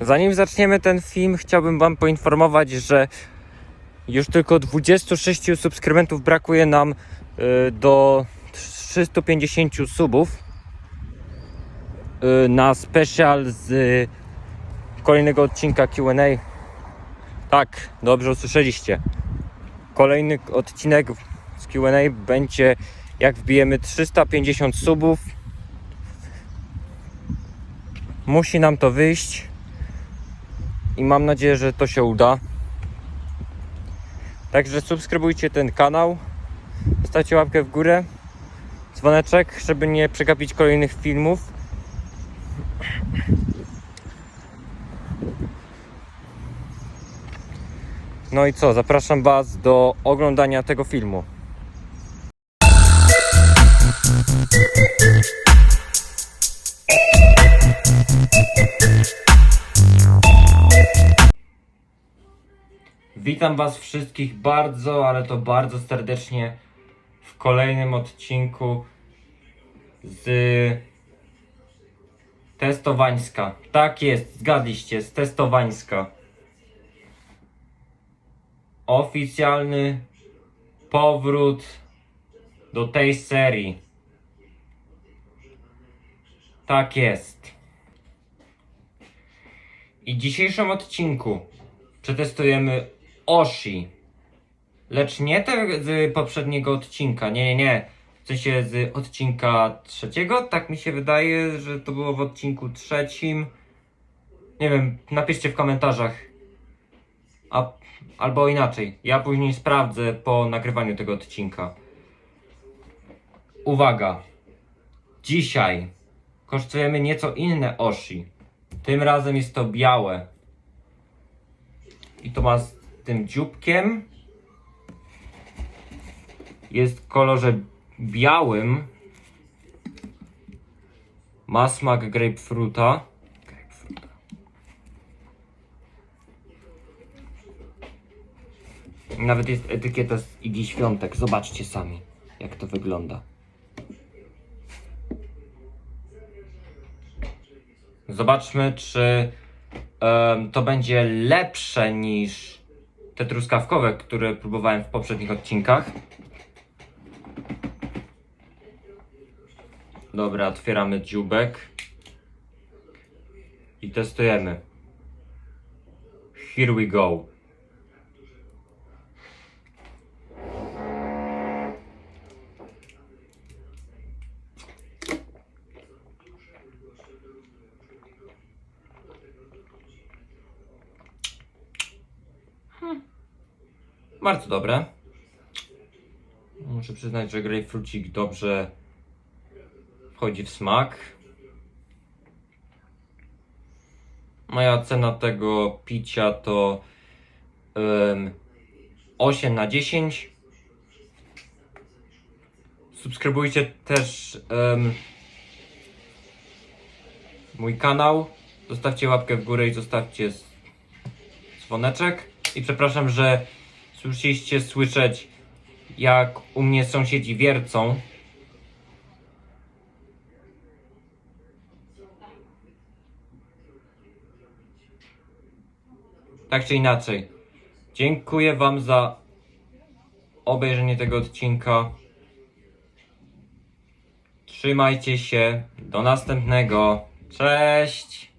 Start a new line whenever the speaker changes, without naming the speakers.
Zanim zaczniemy ten film, chciałbym Wam poinformować, że już tylko 26 subskrybentów brakuje nam y, do 350 subów y, na special z y, kolejnego odcinka QA. Tak, dobrze usłyszeliście. Kolejny odcinek z QA będzie jak wbijemy 350 subów. Musi nam to wyjść i mam nadzieję, że to się uda. Także subskrybujcie ten kanał, zostawcie łapkę w górę, dzwoneczek, żeby nie przegapić kolejnych filmów. No i co, zapraszam Was do oglądania tego filmu. Witam Was wszystkich bardzo, ale to bardzo serdecznie w kolejnym odcinku z Testowańska. Tak jest, zgadliście, z Testowańska. Oficjalny powrót do tej serii. Tak jest. I w dzisiejszym odcinku przetestujemy Oshi. Lecz nie te z poprzedniego odcinka. Nie, nie, nie. W sensie z odcinka trzeciego. Tak mi się wydaje, że to było w odcinku trzecim. Nie wiem, napiszcie w komentarzach. A, albo inaczej. Ja później sprawdzę po nagrywaniu tego odcinka. Uwaga. Dzisiaj kosztujemy nieco inne Oshi. Tym razem jest to białe. I to ma tym dzióbkiem. Jest w kolorze białym. Ma smak grapefruita. Grapefruita. Nawet jest etykieta z Igi Świątek. Zobaczcie sami, jak to wygląda. Zobaczmy, czy em, to będzie lepsze niż te truskawkowe, które próbowałem w poprzednich odcinkach. Dobra, otwieramy dziubek i testujemy. Here we go. Bardzo dobre. Muszę przyznać, że grapefrucik dobrze wchodzi w smak. Moja cena tego picia to um, 8 na 10. Subskrybujcie też em, mój kanał. Zostawcie łapkę w górę i zostawcie dzwoneczek. I przepraszam, że słyszeliście słyszeć, jak u mnie sąsiedzi wiercą. Tak czy inaczej, dziękuję Wam za obejrzenie tego odcinka. Trzymajcie się. Do następnego. Cześć!